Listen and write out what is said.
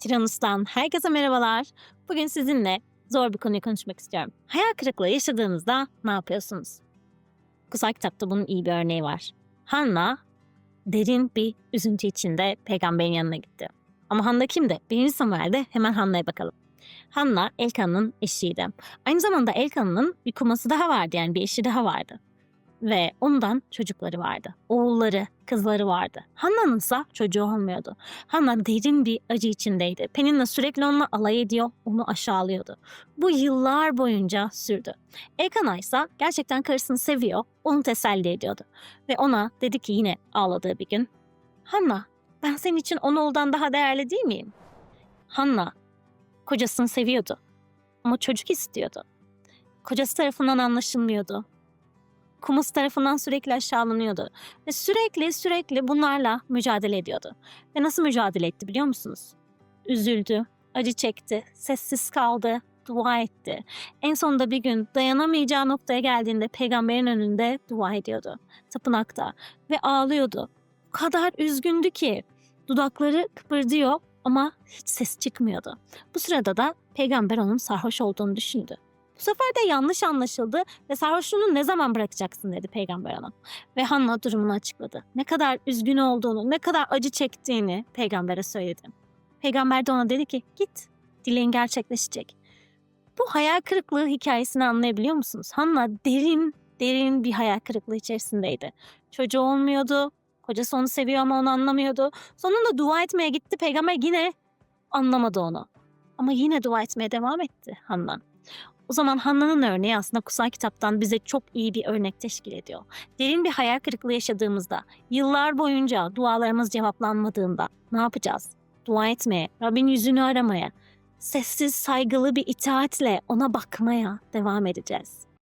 Tiranus'tan herkese merhabalar. Bugün sizinle zor bir konuyu konuşmak istiyorum. Hayal kırıklığı yaşadığınızda ne yapıyorsunuz? Kutsal kitapta bunun iyi bir örneği var. Hanna derin bir üzüntü içinde peygamberin yanına gitti. Ama Hanna kimdi? Birinci Samuel'de hemen Hanna'ya bakalım. Hanna Elkan'ın eşiydi. Aynı zamanda Elkan'ın bir kuması daha vardı yani bir eşi daha vardı. Ve ondan çocukları vardı. Oğulları, kızları vardı. Hanna'nın ise çocuğu olmuyordu. Hannah derin bir acı içindeydi. Penina sürekli onunla alay ediyor, onu aşağılıyordu. Bu yıllar boyunca sürdü. Elkanah ise gerçekten karısını seviyor, onu teselli ediyordu. Ve ona dedi ki yine ağladığı bir gün, Hanna, ben senin için on oğuldan daha değerli değil miyim? Hanna, kocasını seviyordu ama çocuk istiyordu. Kocası tarafından anlaşılmıyordu. Kumus tarafından sürekli aşağılanıyordu. Ve sürekli sürekli bunlarla mücadele ediyordu. Ve nasıl mücadele etti biliyor musunuz? Üzüldü, acı çekti, sessiz kaldı, dua etti. En sonunda bir gün dayanamayacağı noktaya geldiğinde peygamberin önünde dua ediyordu. Tapınakta ve ağlıyordu. O kadar üzgündü ki dudakları kıpırdıyor ama hiç ses çıkmıyordu. Bu sırada da peygamber onun sarhoş olduğunu düşündü. Bu sefer de yanlış anlaşıldı ve sarhoşluğunu ne zaman bırakacaksın dedi peygamber ona. Ve Hanna durumunu açıkladı. Ne kadar üzgün olduğunu, ne kadar acı çektiğini peygambere söyledi. Peygamber de ona dedi ki git dileğin gerçekleşecek. Bu hayal kırıklığı hikayesini anlayabiliyor musunuz? Hanna derin derin bir hayal kırıklığı içerisindeydi. Çocuğu olmuyordu, kocası onu seviyor ama onu anlamıyordu. Sonunda dua etmeye gitti, peygamber yine anlamadı onu. Ama yine dua etmeye devam etti Hanna. O zaman Hanna'nın örneği aslında kutsal kitaptan bize çok iyi bir örnek teşkil ediyor. Derin bir hayal kırıklığı yaşadığımızda, yıllar boyunca dualarımız cevaplanmadığında ne yapacağız? Dua etmeye, Rabbin yüzünü aramaya, sessiz saygılı bir itaatle ona bakmaya devam edeceğiz.